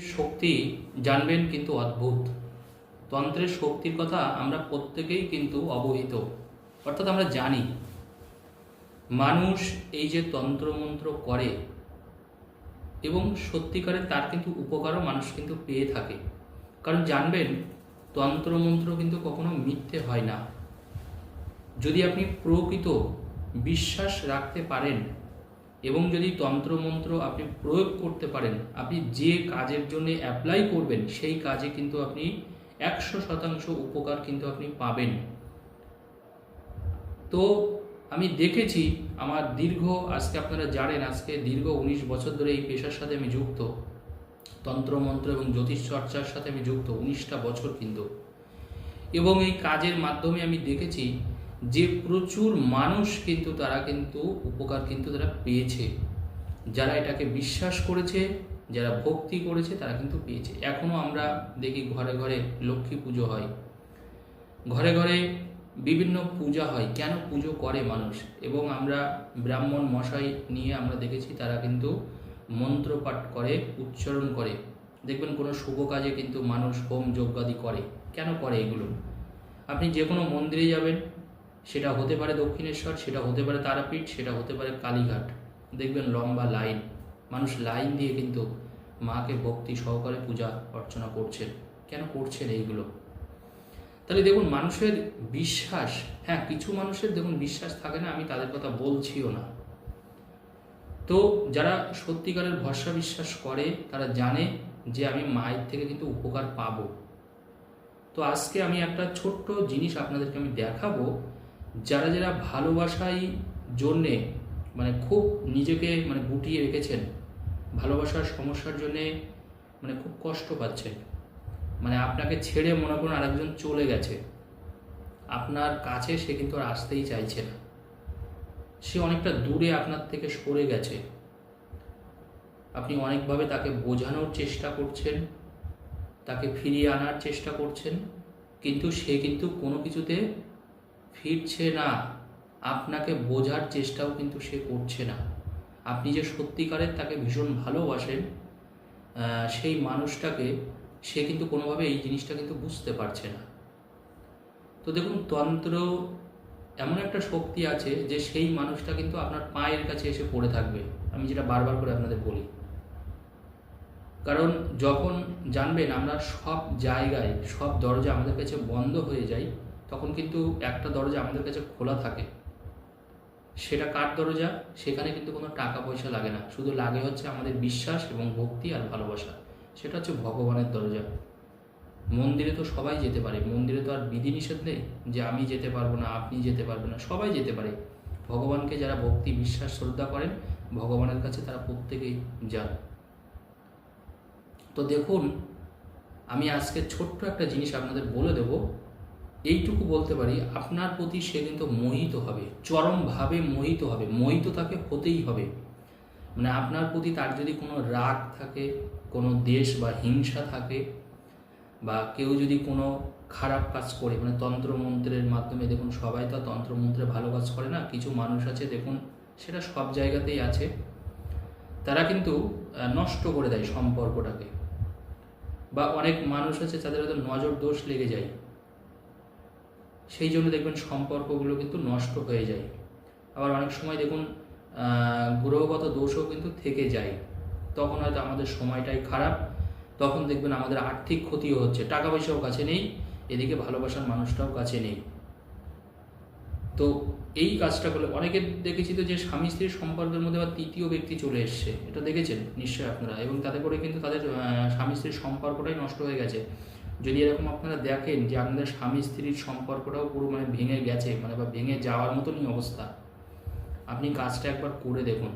শক্তি জানবেন কিন্তু অদ্ভুত। তন্ত্রের শক্তির কথা আমরা প্রত্যেকেই কিন্তু অবহিত। অর্থাৎ আমরা জানি। মানুষ এই যে তন্ত্রমন্ত্র করে এবং সত্যিকারে তার কিন্তু উপকারও মানুষ কিন্তু পেয়ে থাকে। কারণ জানবেন, তন্ত্রমন্ত্র কিন্তু কখনো মিথ্যে হয় না। যদি আপনি প্রকৃত বিশ্বাস রাখতে পারেন এবং যদি তন্ত্রমন্ত্র আপনি প্রয়োগ করতে পারেন, আপনি যে কাজের জন্য অ্যাপ্লাই করবেন, সেই কাজে কিন্তু আপনি একশো শতাংশ উপকার কিন্তু আপনি পাবেন। তো আমি দেখেছি, আমার দীর্ঘ, আজকে আপনারা জানেন, আজকে দীর্ঘ উনিশ বছর ধরে এই পেশার সাথে আমি যুক্ত। তন্ত্রমন্ত্র এবং জ্যোতিষ চর্চার সাথে আমি যুক্ত, উনিশটা বছর কিন্তু। এবং এই কাজের মাধ্যমে আমি দেখেছি যে প্রচুর মানুষ কিন্তু তারা কিন্তু উপকার কিন্তু তারা পেয়েছে। যারা এটাকে বিশ্বাস করেছে, যারা ভক্তি করেছে, তারা কিন্তু পেয়েছে। এখনও আমরা দেখি ঘরে ঘরে লক্ষ্মী পুজো হয়। ঘরে ঘরে বিভিন্ন পূজা হয়। কেন পুজো করে মানুষ? এবং আমরা ব্রাহ্মণ মশাই নিয়ে আমরা দেখেছি তারা কিন্তু মন্ত্র পাঠ করে, উচ্চারণ করে। দেখবেন কোনো শুভ কাজে কিন্তু মানুষ হোম যজ্ঞাদি করে। কেন করে এগুলো? আপনি যে কোনো মন্দিরে যাবেন সেটা হতে পারে দক্ষিণেশ্বর, সেটা হতে পারে তারাপীঠ, সেটা হতে পারে কালীঘাট। দেখবেন লম্বা লাইন। মানুষ লাইন দিয়ে কিন্তু মাকে ভক্তি সহকারে পূজা অর্চনা করছেন। কেন করছেন এইগুলো? তাহলে দেখুন, মানুষের বিশ্বাস হ্যাঁ কিছু মানুষের দেখুন বিশ্বাস থাকে না, আমি তাদের কথা বলছিও না। তো যারা সত্যিকারের ভরসা বিশ্বাস করে, তারা জানে যে আমি মায়ের থেকে কিন্তু উপকার পাবো। তো আজকে আমি একটা ছোট্ট জিনিস আপনাদেরকে আমি দেখাবো। যারা যারা ভালোবাসাই জন্যে মানে খুব নিজেকে মানে গুটিয়ে রেখেছেন, ভালোবাসার সমস্যার জন্যে মানে খুব কষ্ট পাচ্ছেন মানে আপনাকে ছেড়ে মনে করুন আরেকজন চলে গেছে। আপনার কাছে সে কিন্তু আর আসতেই চাইছে না। সে অনেকটা দূরে আপনার থেকে সরে গেছে। আপনি অনেকভাবে তাকে বোঝানোর চেষ্টা করছেন, তাকে ফিরিয়ে আনার চেষ্টা করছেন, কিন্তু সে কিন্তু কোনো কিছুতে ফিরছে না, আপনাকে বোঝার চেষ্টাও কিন্তু সে করছে না। আপনি যে সত্যিকারের তাকে ভীষণ ভালোবাসেন সেই মানুষটাকে সে কিন্তু কোনোভাবে এই জিনিসটা কিন্তু বুঝতে পারছে না। তো দেখুন, তন্ত্র এমন একটা শক্তি আছে যে সেই মানুষটা কিন্তু আপনার পায়ের কাছে এসে পড়ে থাকবে। আমি যেটা বারবার করে আপনাদের বলি। কারণ যখন জানবেন আমরা সব জায়গায়, সব দরজা আমাদের কাছে বন্ধ হয়ে যায় তখন কিন্তু একটা দরজা আমাদের কাছে খোলা থাকে। সেটা কার দরজা? সেখানে কিন্তু কোনো টাকা পয়সা লাগে না। শুধু লাগে হচ্ছে আমাদের বিশ্বাস এবং ভক্তি আর ভালোবাসা। সেটা হচ্ছে ভগবানের দরজা। মন্দিরে তো সবাই যেতে পারে। মন্দিরে তো আর বিধিনিষেধ নেই যে আমি যেতে পারব না, আপনি যেতে পারবেন না। সবাই যেতে পারে। ভগবানকে যারা ভক্তি, বিশ্বাস, শ্রদ্ধা করেন, ভগবানের কাছে তারা প্রত্যেকেই যান। তো দেখুন, আমি আজকে ছোট্ট একটা জিনিস আপনাদের বলে দেব। এইটুকু বলতে পারি, আপনার প্রতি সে কিন্তু মোহিত হবে, চরমভাবে মোহিত হবে, মোহিত তাকে হতেই হবে। মানে আপনার প্রতি তার যদি কোনো রাগ থাকে, কোনো দেশ বা হিংসা থাকে, বা কেউ যদি কোনো খারাপ কাজ করে মানে তন্ত্রমন্ত্রের মাধ্যমে, দেখুন সবাই তো তন্ত্রমন্ত্রে ভালো কাজ করে না, কিছু মানুষ আছে, দেখুন সেটা সব জায়গাতেই আছে, তারা কিন্তু নষ্ট করে দেয় সম্পর্কটাকে। বা অনেক মানুষ আছে তাদের হয়তো নজর দোষ লেগে যায়। সেই জন্য দেখবেন সম্পর্কগুলো কিন্তু নষ্ট হয়ে যায়। আবার অনেক সময় দেখুন গ্রহগত দোষও কিন্তু থেকে যায়। তখন হয়তো আমাদের সময়টাই খারাপ, তখন দেখবেন আমাদের আর্থিক ক্ষতিও হচ্ছে। টাকা পয়সাও কাছে নেই, এদিকে ভালোবাসার মানুষটাও কাছে নেই। তো এই কাজটা করলে, অনেকে দেখেছি তো যে স্বামী স্ত্রীর সম্পর্কের মধ্যে আবার তৃতীয় ব্যক্তি চলে এসছে। এটা দেখেছেন নিশ্চয়ই আপনারা। এবং তাতে করে কিন্তু তাদের স্বামী স্ত্রীর সম্পর্কটাই নষ্ট হয়ে গেছে। যদি এরকম আপনারা দেখেন যে আপনাদের স্বামী স্ত্রীর সম্পর্কটাও পুরো মানে ভেঙে গেছে মানে বা ভেঙে যাওয়ার মতনই অবস্থা, আপনি কাজটা একবার করে দেখুন।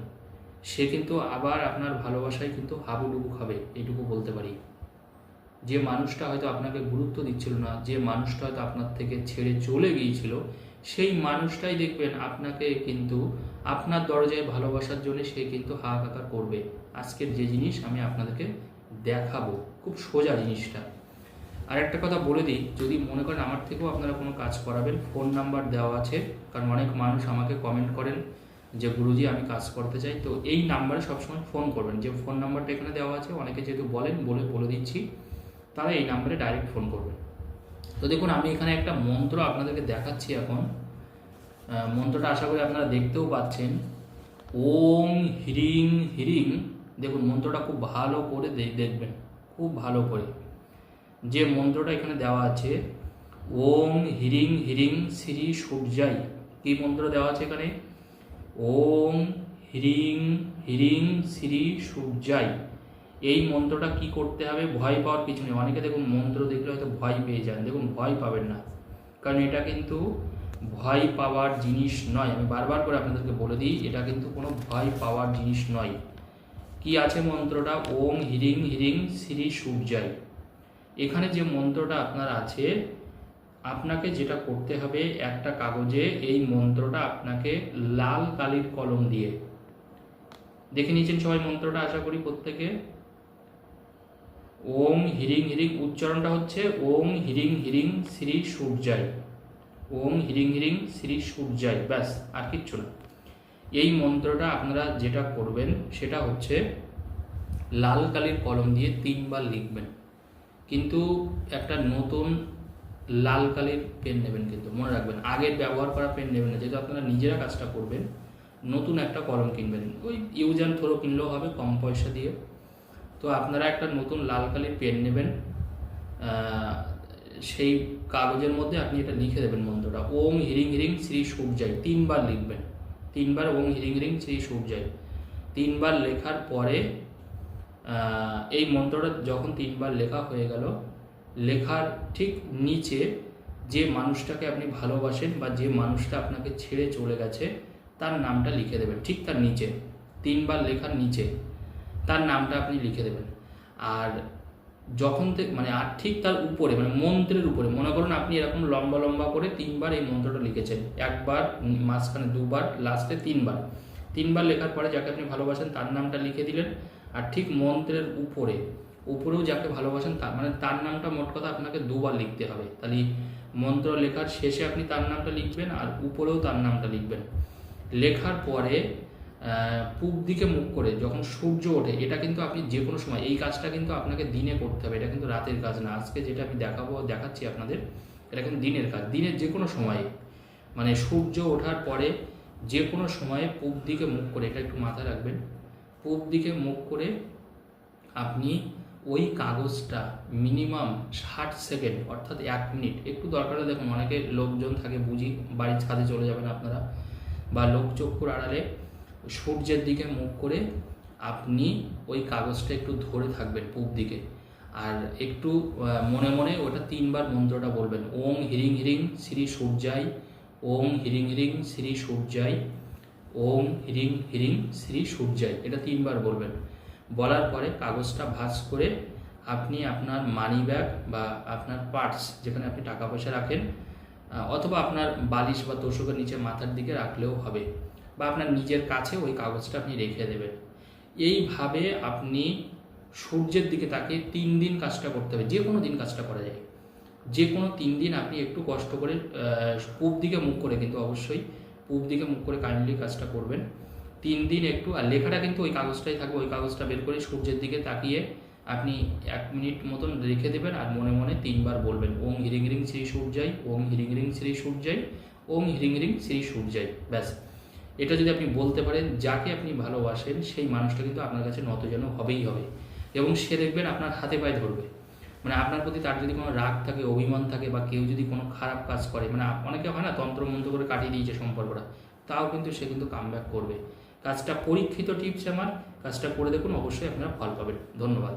সে কিন্তু আবার আপনার ভালোবাসায় কিন্তু হাবুডুবু খাবে, এইটুকু বলতে পারি। যে মানুষটা হয়তো আপনাকে গুরুত্ব দিচ্ছিল না, যে মানুষটা হয়তো আপনার থেকে ছেড়ে চলে গিয়েছিল, সেই মানুষটাই দেখবেন আপনাকে কিন্তু আপনার দরজায় ভালোবাসার জন্য সে কিন্তু হাহাকার করবে। আজকের যে জিনিস আমি আপনাদেরকে দেখাবো, খুব সোজা জিনিসটা। আর একটা কথা বলে দিই, যদি মনে করেন আমার থেকেও আপনারা কোনো কাজ করাবেন ফোন নাম্বার দেওয়া আছে, কারণ অনেক মানুষ আমাকে কমেন্ট করেন যে, গুরুজি, আমি কাজ করতে চাই। তো এই নাম্বারে সবসময় ফোন করবেন। যে ফোন নাম্বারটা এখানে দেওয়া আছে, অনেকে যেহেতু বলেন, বলে বলে দিচ্ছি, তারা এই নাম্বারে ডাইরেক্ট ফোন করবেন। তো দেখুন, আমি এখানে একটা মন্ত্র আপনাদেরকে দেখাচ্ছি এখন। মন্ত্রটা আশা করি আপনারা দেখতেও পাচ্ছেন। ওম হিরিং হিরিং। দেখুন, মন্ত্রটা খুব ভালো করে দেখবেন। খুব ভালো করে। যে মন্ত্রটা এখানে দেওয়া আছে, ওম হিরিং হিরিং শ্রী সূর্যাই কি মন্ত্র দেওয়া আছে এখানে? ওম হিরিং হিরিং শ্রী সূর্যাই এই মন্ত্রটা কি করতে হবে? ভয় পাওয়ার কিছু নেই। অনেকে দেখুন মন্ত্র দেখলে হয়তো ভয় পেয়ে যান। দেখুন, ভয় পাবেন না। কারণ এটা কিন্তু ভয় পাওয়ার জিনিস নয়। আমি বারবার করে আপনাদেরকে বলে দিই, এটা কিন্তু কোনো ভয় পাওয়ার জিনিস নয়। কি আছে মন্ত্রটা? ওম হিরিং হিরিং শ্রী সূর্যাই এখানে যে মন্ত্রটা আপনার আছে, আপনাকে যেটা করতে হবে একটা কাগজে এই মন্ত্রটা আপনাকে লাল কালির কলম দিয়ে। দেখে নিয়েছেন সবাই মন্ত্রটা, আশা করি প্রত্যেকে? ওম হিরিং হিরিং, উচ্চারণটা হচ্ছে ওম হিরিং হিরিং শ্রী সূর্যাই ওম হিরিং হিরিং শ্রী সূর্যাই ব্যাস, আর কিচ্ছু না। এই মন্ত্রটা আপনারা যেটা করবেন, সেটা হচ্ছে লাল কালির কলম দিয়ে তিনবার লিখবেন। কিন্তু একটা নতুন লাল কালির পেন নেবেন কিন্তু, মনে রাখবেন। আগের ব্যবহার করা পেন নেবেন না, যেহেতু আপনারা নিজেরা কাজটা করবেন, নতুন একটা কলম কিনবেন। ওই ইউজ অ্যান্ড থ্রো কিনলেও হবে কম পয়সা দিয়ে। তো আপনারা একটা নতুন লাল কালির পেন নেবেন সেই কাগজের মধ্যে আপনি এটা লিখে দেবেন মন্ত্রটা। ওম হিরিং হিরিং শ্রী সূর্যাই তিনবার লিখবেন। তিনবার ওম হিরিং হিরিং শ্রী সূর্যাই তিনবার লেখার পরে এই মন্ত্রটা যখন তিনবার লেখা হয়ে গেল, লেখার ঠিক নিচে যে মানুষটাকে আপনি ভালোবাসেন বা যে মানুষটা আপনাকে ছেড়ে চলে গেছে, তার নামটা লিখে দেবেন, ঠিক তার নিচে, তিনবার লেখার নিচে, তার নামটা আপনি লিখে দেবেন। আর যখন মানে আর ঠিক তার উপরে মানে মন্ত্রের উপরে, মনে করুন আপনি এরকম লম্বা লম্বা করে তিনবার এই মন্ত্রটা লিখেছেন, একবার, মাঝখানে দুবার লাস্টে তিনবার। তিনবার লেখার পরে যাকে আপনি ভালোবাসেন, তার নামটা লিখে দিলেন আর ঠিক মন্ত্রের উপরে, উপরেও যাকে ভালোবাসেন তার মানে তার নামটা মোট কথা আপনাকে দুবার লিখতে হবে। তাহলে মন্ত্র লেখার শেষে আপনি তার নামটা লিখবেন আর উপরেও তার নামটা লিখবেন। লেখার পরে পূব দিকে মুখ করে যখন সূর্য ওঠে, এটা কিন্তু আপনি যে কোনো সময়, এই কাজটা কিন্তু আপনাকে দিনে করতে হবে, এটা কিন্তু রাতের কাজ না। আজকে যেটা আমি দেখাবো, দেখাচ্ছি আপনাদের, এটা কিন্তু দিনের কাজ। দিনের যে কোনো সময়ে মানে সূর্য ওঠার পরে যে কোনো সময়ে পূব দিকে মুখ করে, এটা একটু মাথায় রাখবেন। পূব দিকে মুখ করে আপনি ওই কাগজটা মিনিমাম ষাট সেকেন্ড, অর্থাৎ এক মিনিট, একটু দরকার হলে দেখুন অনেকে লোকজন থাকে বুঝি, বাড়ির ছাদে চলে যাবেন আপনারা, বা লোকচক্ষুর আড়ালে সূর্যের দিকে মুখ করে আপনি ওই কাগজটা একটু ধরে থাকবেন পূব দিকে। আর একটু মনে মনে ওটা তিনবার মন্ত্রটা বলবেন, ওম হিরিং হিরিং শ্রী সূর্যাই ওম হিরিং হিরিং শ্রী সূর্যাই ওম হিরিং হিরিং শ্রী সূর্যায়। এটা তিনবার বলবেন। বলার পরে কাগজটা ভাঁজ করে আপনি আপনার মানি ব্যাগ বা আপনার পার্টস যেখানে আপনি টাকা পয়সা রাখেন অথবা আপনার বালিশ বা তোষকের নিচে মাথার দিকে রাখলেও হবে বা আপনার নিজের কাছে ওই কাগজটা আপনি রেখে দেবেন। এইভাবে আপনি সূর্যের দিকে তাকিয়ে তিন দিন কাজটা করতে হবে। যে কোনো দিন কাজটা করা যায়। যে কোনো তিন দিন আপনি একটু কষ্ট করে পূব দিকে মুখ করে কিন্তু অবশ্যই পূব দিকে মুখ করে কাইন্ডলি কাজটা করবেন। তিন দিন একটু, আর লেখাটা কিন্তু ওই কাগজটাই থাকবে, ওই কাগজটা বের করে সূর্যের দিকে তাকিয়ে আপনি এক মিনিট মতন রেখে দেবেন, আর মনে মনে তিনবার বলবেন, ওম হিরিং হিরিং শ্রী সূর্যাই ওম হিরিং হিরিং শ্রী সূর্যাই ওম হিরিং হিরিং শ্রী সূর্যাই ব্যাস। এটা যদি আপনি বলতে পারেন, যাকে আপনি ভালোবাসেন, সেই মানুষটা কিন্তু আপনার কাছে নত যেন হবেই হবে। এবং সে দেখবেন আপনার হাতে পায়ে ধরবে। মানে আপনার প্রতি তার যদি কোনো রাগ থাকে, অভিমান থাকে বা কেউ যদি কোনো খারাপ কাজ করে মানে অনেকে হয় না তন্ত্রমন্ত্র করে কাটিয়ে দিয়েছে সম্পর্কটা, তাও কিন্তু সে কিন্তু কাম করবে। কাজটা পরীক্ষিত টিপস আমার, কাজটা করে দেখুন, অবশ্যই আপনারা ফল পাবেন। ধন্যবাদ।